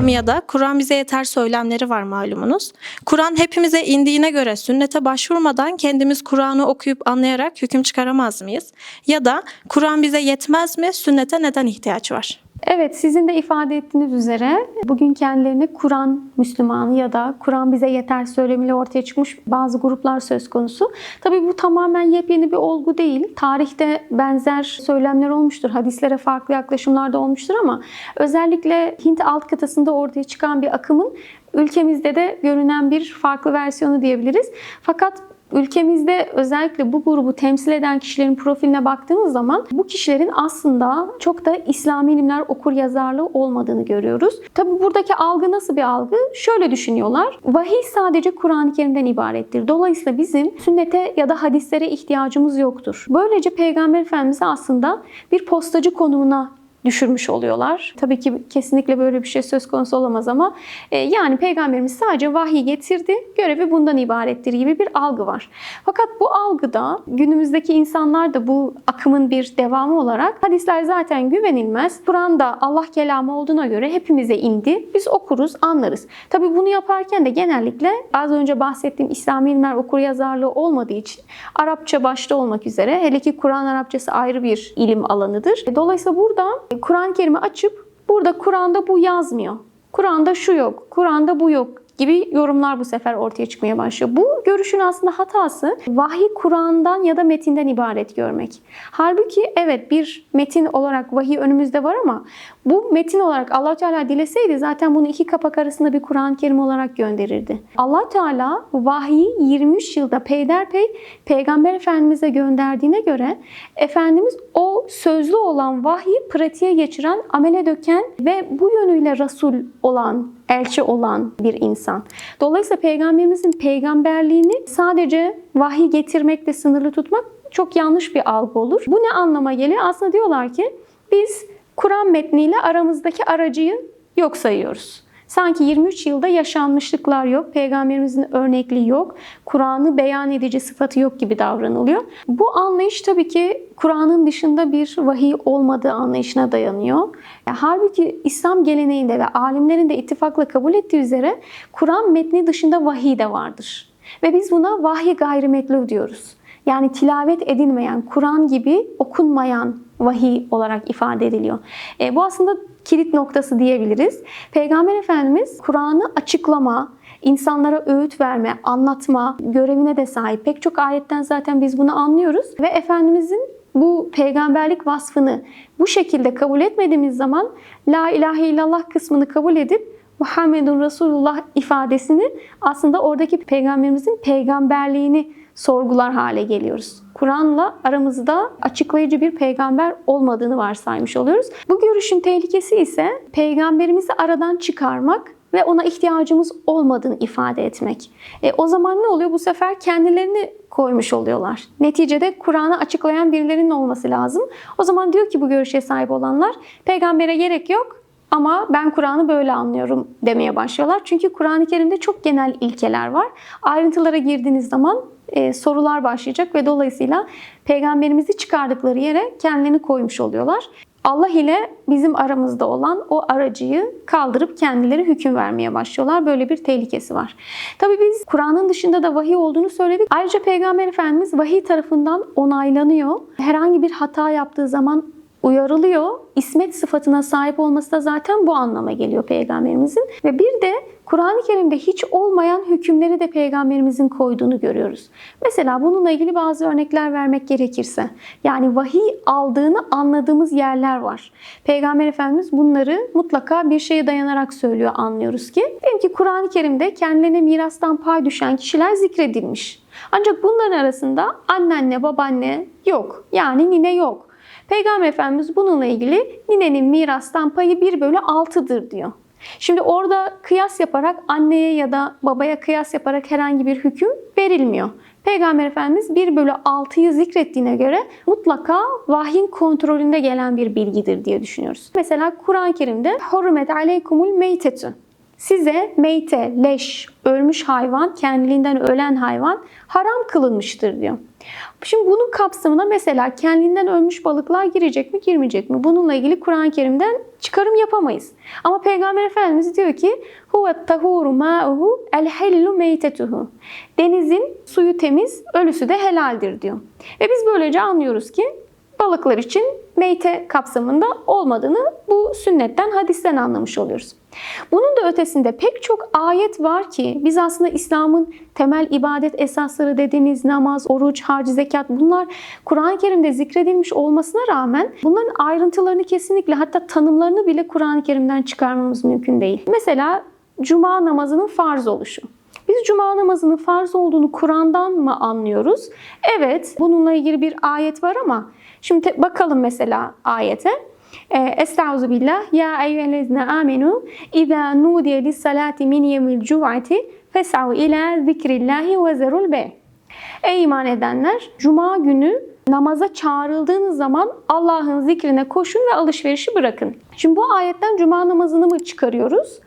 Lamya'da Kur'an bize yeter söylemleri var malumunuz. Kur'an hepimize indiğine göre sünnete başvurmadan kendimiz Kur'an'ı okuyup anlayarak hüküm çıkaramaz mıyız? Ya da Kur'an bize yetmez mi? Sünnete neden ihtiyaç var? Evet, sizin de ifade ettiğiniz üzere bugün kendilerini Kur'an Müslümanı ya da Kur'an bize yeter söylemiyle ortaya çıkmış bazı gruplar söz konusu. Tabii bu tamamen yepyeni bir olgu değil. Tarihte benzer söylemler olmuştur. Hadislere farklı yaklaşımlar da olmuştur ama özellikle Hint alt kıtasında ortaya çıkan bir akımın ülkemizde de görünen bir farklı versiyonu diyebiliriz. Fakat Ülkemizde özellikle bu grubu temsil eden kişilerin profiline baktığımız zaman bu kişilerin aslında çok da İslami ilimler okur yazarlığı olmadığını görüyoruz. Tabi buradaki algı nasıl bir algı? Şöyle düşünüyorlar. Vahiy sadece Kur'an-ı Kerim'den ibarettir. Dolayısıyla bizim sünnete ya da hadislere ihtiyacımız yoktur. Böylece Peygamber Efendimiz'i aslında bir postacı konumuna düşürmüş oluyorlar. Tabii ki kesinlikle böyle bir şey söz konusu olamaz ama e, yani peygamberimiz sadece vahiy getirdi, görevi bundan ibarettir gibi bir algı var. Fakat bu algıda günümüzdeki insanlar da bu akımın bir devamı olarak hadisler zaten güvenilmez. Kur'an'da Allah kelamı olduğuna göre hepimize indi. Biz okuruz, anlarız. Tabii bunu yaparken de genellikle az önce bahsettiğim İslami ilimler okur yazarlığı olmadığı için Arapça başta olmak üzere hele ki Kur'an Arapçası ayrı bir ilim alanıdır. Dolayısıyla burada Kur'an-ı Kerim'i açıp burada Kur'an'da bu yazmıyor. Kur'an'da şu yok, Kur'an'da bu yok gibi yorumlar bu sefer ortaya çıkmaya başlıyor. Bu görüşün aslında hatası vahiy Kur'an'dan ya da metinden ibaret görmek. Halbuki evet bir metin olarak vahiy önümüzde var ama bu metin olarak allah Teala dileseydi zaten bunu iki kapak arasında bir Kur'an-ı Kerim olarak gönderirdi. allah Teala vahyi 23 yılda peyderpey Peygamber Efendimiz'e gönderdiğine göre Efendimiz o sözlü olan vahyi pratiğe geçiren, amele döken ve bu yönüyle Resul olan, elçi olan bir insan. Dolayısıyla Peygamberimizin peygamberliğini sadece vahiy getirmekle sınırlı tutmak çok yanlış bir algı olur. Bu ne anlama geliyor? Aslında diyorlar ki biz Kur'an metniyle aramızdaki aracıyı yok sayıyoruz. Sanki 23 yılda yaşanmışlıklar yok, peygamberimizin örnekliği yok, Kur'an'ı beyan edici sıfatı yok gibi davranılıyor. Bu anlayış tabii ki Kur'an'ın dışında bir vahiy olmadığı anlayışına dayanıyor. Halbuki İslam geleneğinde ve alimlerin de ittifakla kabul ettiği üzere Kur'an metni dışında vahiy de vardır. Ve biz buna vahiy gayrimetlu diyoruz. Yani tilavet edilmeyen, Kur'an gibi okunmayan vahiy olarak ifade ediliyor. E, bu aslında kilit noktası diyebiliriz. Peygamber Efendimiz Kur'an'ı açıklama, insanlara öğüt verme, anlatma görevine de sahip. Pek çok ayetten zaten biz bunu anlıyoruz. Ve Efendimizin bu peygamberlik vasfını bu şekilde kabul etmediğimiz zaman La ilahe illallah kısmını kabul edip Muhammedun Resulullah ifadesini aslında oradaki peygamberimizin peygamberliğini sorgular hale geliyoruz. Kur'an'la aramızda açıklayıcı bir peygamber olmadığını varsaymış oluyoruz. Bu görüşün tehlikesi ise peygamberimizi aradan çıkarmak ve ona ihtiyacımız olmadığını ifade etmek. E, o zaman ne oluyor? Bu sefer kendilerini koymuş oluyorlar. Neticede Kur'an'ı açıklayan birilerinin olması lazım. O zaman diyor ki bu görüşe sahip olanlar peygambere gerek yok ama ben Kur'an'ı böyle anlıyorum demeye başlıyorlar. Çünkü Kur'an-ı Kerim'de çok genel ilkeler var. Ayrıntılara girdiğiniz zaman e, sorular başlayacak ve dolayısıyla peygamberimizi çıkardıkları yere kendilerini koymuş oluyorlar. Allah ile bizim aramızda olan o aracıyı kaldırıp kendileri hüküm vermeye başlıyorlar. Böyle bir tehlikesi var. Tabi biz Kur'an'ın dışında da vahiy olduğunu söyledik. Ayrıca Peygamber Efendimiz vahiy tarafından onaylanıyor. Herhangi bir hata yaptığı zaman uyarılıyor. İsmet sıfatına sahip olması da zaten bu anlama geliyor peygamberimizin. Ve bir de Kur'an-ı Kerim'de hiç olmayan hükümleri de peygamberimizin koyduğunu görüyoruz. Mesela bununla ilgili bazı örnekler vermek gerekirse. Yani vahiy aldığını anladığımız yerler var. Peygamber Efendimiz bunları mutlaka bir şeye dayanarak söylüyor anlıyoruz ki. Diyelim ki Kur'an-ı Kerim'de kendilerine mirastan pay düşen kişiler zikredilmiş. Ancak bunların arasında annenle babaanne yok. Yani nine yok. Peygamber Efendimiz bununla ilgili ninenin mirastan payı 1 bölü 6'dır diyor. Şimdi orada kıyas yaparak anneye ya da babaya kıyas yaparak herhangi bir hüküm verilmiyor. Peygamber Efendimiz 1 bölü 6'yı zikrettiğine göre mutlaka vahyin kontrolünde gelen bir bilgidir diye düşünüyoruz. Mesela Kur'an-ı Kerim'de Hurmet aleykumul meytetü size meyte, leş, ölmüş hayvan, kendiliğinden ölen hayvan haram kılınmıştır diyor. Şimdi bunun kapsamına mesela kendinden ölmüş balıklar girecek mi girmeyecek mi? Bununla ilgili Kur'an-ı Kerim'den çıkarım yapamayız. Ama Peygamber Efendimiz diyor ki huve tahuru ma'uhu el hellu meytetuhu. Denizin suyu temiz, ölüsü de helaldir diyor. Ve biz böylece anlıyoruz ki balıklar için meyte kapsamında olmadığını bu sünnetten, hadisten anlamış oluyoruz. Bunun da ötesinde pek çok ayet var ki biz aslında İslam'ın temel ibadet esasları dediğimiz namaz, oruç, hac, zekat bunlar Kur'an-ı Kerim'de zikredilmiş olmasına rağmen bunların ayrıntılarını kesinlikle hatta tanımlarını bile Kur'an-ı Kerim'den çıkarmamız mümkün değil. Mesela cuma namazının farz oluşu. Biz cuma namazının farz olduğunu Kur'an'dan mı anlıyoruz? Evet, bununla ilgili bir ayet var ama şimdi bakalım mesela ayete. Ee, Estaizu billah. Ya eyyühellezine amenu İzâ nudiye lissalati min yevmil cum'ati fes'av ila zikrillahi ve zerul be. Ey iman edenler! Cuma günü namaza çağrıldığınız zaman Allah'ın zikrine koşun ve alışverişi bırakın. Şimdi bu ayetten cuma namazını mı çıkarıyoruz?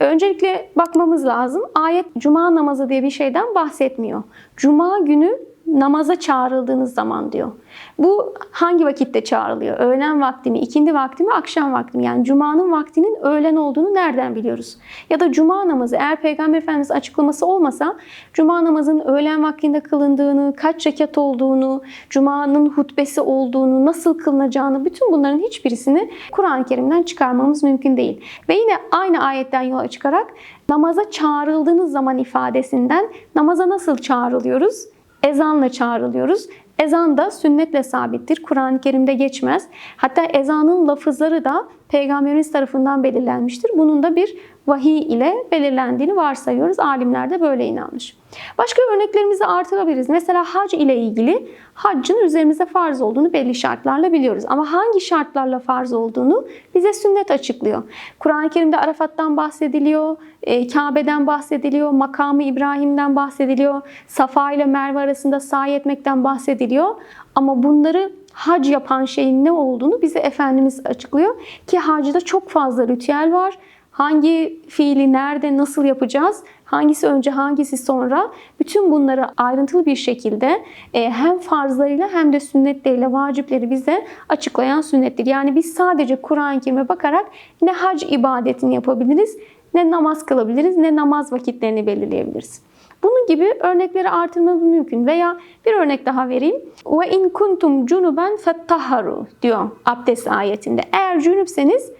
Öncelikle bakmamız lazım. Ayet cuma namazı diye bir şeyden bahsetmiyor. Cuma günü namaza çağrıldığınız zaman diyor. Bu hangi vakitte çağrılıyor? Öğlen vakti mi, ikindi vakti mi, akşam vakti mi? Yani cumanın vaktinin öğlen olduğunu nereden biliyoruz? Ya da cuma namazı eğer Peygamber Efendimiz açıklaması olmasa cuma namazının öğlen vaktinde kılındığını, kaç rekat olduğunu, cumanın hutbesi olduğunu, nasıl kılınacağını bütün bunların hiçbirisini Kur'an-ı Kerim'den çıkarmamız mümkün değil. Ve yine aynı ayetten yola çıkarak namaza çağrıldığınız zaman ifadesinden namaza nasıl çağrılıyoruz? Ezanla çağrılıyoruz. Ezan da sünnetle sabittir. Kur'an-ı Kerim'de geçmez. Hatta ezanın lafızları da Peygamberimiz tarafından belirlenmiştir. Bunun da bir vahiy ile belirlendiğini varsayıyoruz. Alimler de böyle inanmış. Başka örneklerimizi artırabiliriz. Mesela hac ile ilgili haccın üzerimize farz olduğunu belli şartlarla biliyoruz. Ama hangi şartlarla farz olduğunu bize sünnet açıklıyor. Kur'an-ı Kerim'de Arafat'tan bahsediliyor, e, Kabe'den bahsediliyor, makamı İbrahim'den bahsediliyor, Safa ile Merve arasında sahi etmekten bahsediliyor. Ama bunları hac yapan şeyin ne olduğunu bize Efendimiz açıklıyor. Ki hacda çok fazla ritüel var. Hangi fiili nerede nasıl yapacağız? Hangisi önce hangisi sonra? Bütün bunları ayrıntılı bir şekilde e, hem farzlarıyla hem de sünnetleriyle vacipleri bize açıklayan sünnettir. Yani biz sadece Kur'an-ı Kerim'e bakarak ne hac ibadetini yapabiliriz, ne namaz kılabiliriz, ne namaz vakitlerini belirleyebiliriz. Bunun gibi örnekleri artırmamız mümkün. Veya bir örnek daha vereyim. Ve in kuntum cunuben fettaharu diyor abdest ayetinde. Eğer cünüpseniz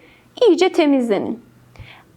iyice temizlenin.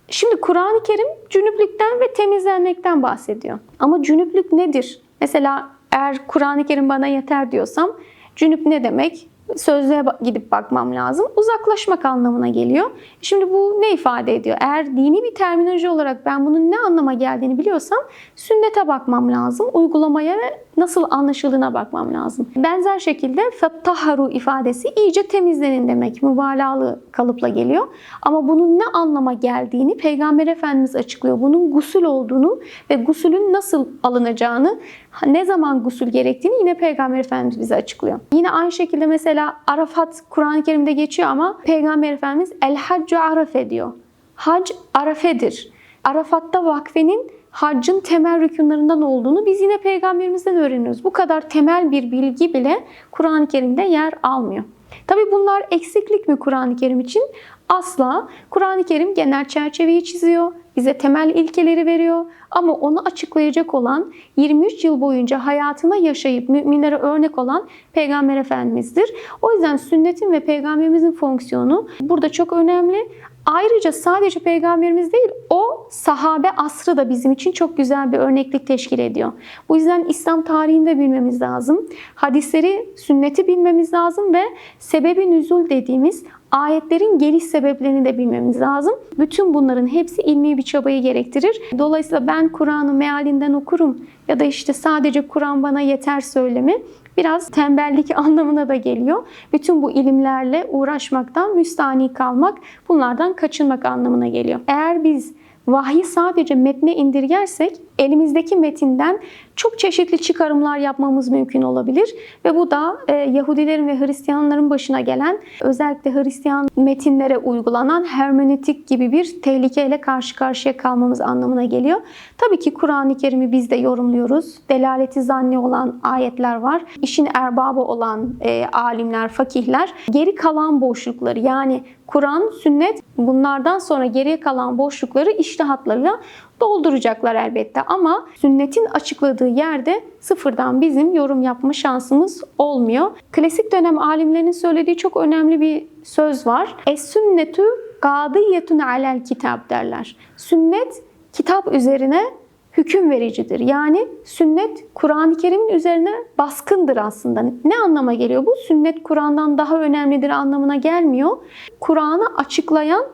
Şimdi Kur'an-ı Kerim cünüplükten ve temizlenmekten bahsediyor. Ama cünüplük nedir? Mesela eğer Kur'an-ı Kerim bana yeter diyorsam cünüp ne demek? Sözlüğe gidip bakmam lazım. Uzaklaşmak anlamına geliyor. Şimdi bu ne ifade ediyor? Eğer dini bir terminoloji olarak ben bunun ne anlama geldiğini biliyorsam sünnete bakmam lazım. Uygulamaya ve nasıl anlaşıldığına bakmam lazım. Benzer şekilde fettaharu ifadesi iyice temizlenin demek. Mübalağalı kalıpla geliyor. Ama bunun ne anlama geldiğini Peygamber Efendimiz açıklıyor. Bunun gusül olduğunu ve gusülün nasıl alınacağını, ne zaman gusül gerektiğini yine Peygamber Efendimiz bize açıklıyor. Yine aynı şekilde mesela Arafat Kur'an-ı Kerim'de geçiyor ama Peygamber Efendimiz El Haccu Arafe diyor. Hac Arafe'dir. Arafat'ta vakfenin haccın temel rükunlarından olduğunu biz yine peygamberimizden öğreniyoruz. Bu kadar temel bir bilgi bile Kur'an-ı Kerim'de yer almıyor. Tabi bunlar eksiklik mi Kur'an-ı Kerim için? Asla. Kur'an-ı Kerim genel çerçeveyi çiziyor, bize temel ilkeleri veriyor ama onu açıklayacak olan 23 yıl boyunca hayatına yaşayıp müminlere örnek olan Peygamber Efendimiz'dir. O yüzden sünnetin ve peygamberimizin fonksiyonu burada çok önemli. Ayrıca sadece peygamberimiz değil, o sahabe asrı da bizim için çok güzel bir örneklik teşkil ediyor. Bu yüzden İslam tarihini de bilmemiz lazım. Hadisleri, sünneti bilmemiz lazım ve sebebi nüzul dediğimiz ayetlerin geliş sebeplerini de bilmemiz lazım. Bütün bunların hepsi ilmi bir çabayı gerektirir. Dolayısıyla ben Kur'an'ı mealinden okurum ya da işte sadece Kur'an bana yeter söylemi biraz tembellik anlamına da geliyor. Bütün bu ilimlerle uğraşmaktan müstani kalmak, bunlardan kaçınmak anlamına geliyor. Eğer biz vahyi sadece metne indirgersek elimizdeki metinden çok çeşitli çıkarımlar yapmamız mümkün olabilir ve bu da e, Yahudilerin ve Hristiyanların başına gelen özellikle Hristiyan metinlere uygulanan hermeneutik gibi bir tehlikeyle karşı karşıya kalmamız anlamına geliyor. Tabii ki Kur'an-ı Kerim'i biz de yorumluyoruz. Delaleti zanni olan ayetler var. İşin erbabı olan e, alimler, fakihler geri kalan boşlukları yani Kur'an, sünnet bunlardan sonra geriye kalan boşlukları iştihatlarıyla dolduracaklar elbette ama sünnetin açıkladığı yerde sıfırdan bizim yorum yapma şansımız olmuyor. Klasik dönem alimlerinin söylediği çok önemli bir söz var. Es sünnetu gadiyetun alel kitap derler. Sünnet kitap üzerine hüküm vericidir. Yani sünnet Kur'an-ı Kerim'in üzerine baskındır aslında. Ne anlama geliyor bu? Sünnet Kur'an'dan daha önemlidir anlamına gelmiyor. Kur'an'ı açıklayan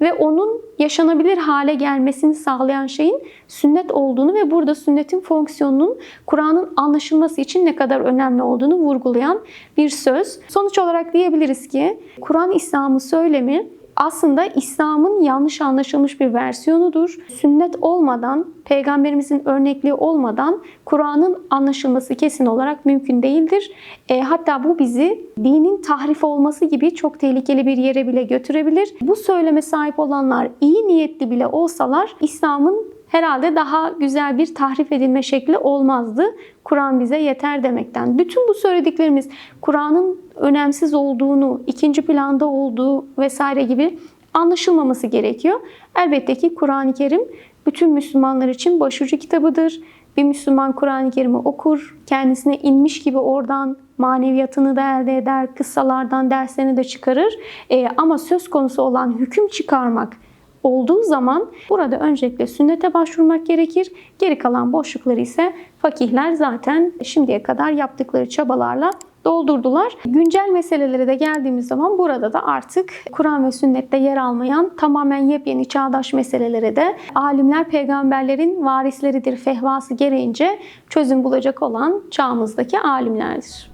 ve onun yaşanabilir hale gelmesini sağlayan şeyin sünnet olduğunu ve burada sünnetin fonksiyonunun Kur'an'ın anlaşılması için ne kadar önemli olduğunu vurgulayan bir söz. Sonuç olarak diyebiliriz ki Kur'an İslam'ı söylemi aslında İslam'ın yanlış anlaşılmış bir versiyonudur. Sünnet olmadan, peygamberimizin örnekliği olmadan Kur'an'ın anlaşılması kesin olarak mümkün değildir. E, hatta bu bizi dinin tahrif olması gibi çok tehlikeli bir yere bile götürebilir. Bu söyleme sahip olanlar iyi niyetli bile olsalar İslam'ın herhalde daha güzel bir tahrif edilme şekli olmazdı. Kur'an bize yeter demekten. Bütün bu söylediklerimiz Kur'an'ın önemsiz olduğunu, ikinci planda olduğu vesaire gibi anlaşılmaması gerekiyor. Elbette ki Kur'an-ı Kerim bütün Müslümanlar için başucu kitabıdır. Bir Müslüman Kur'an-ı Kerim'i okur, kendisine inmiş gibi oradan maneviyatını da elde eder, kıssalardan derslerini de çıkarır. Ee, ama söz konusu olan hüküm çıkarmak, olduğu zaman burada öncelikle sünnete başvurmak gerekir. Geri kalan boşlukları ise fakihler zaten şimdiye kadar yaptıkları çabalarla doldurdular. Güncel meselelere de geldiğimiz zaman burada da artık Kur'an ve sünnette yer almayan tamamen yepyeni çağdaş meselelere de alimler peygamberlerin varisleridir fehvası gereğince çözüm bulacak olan çağımızdaki alimlerdir.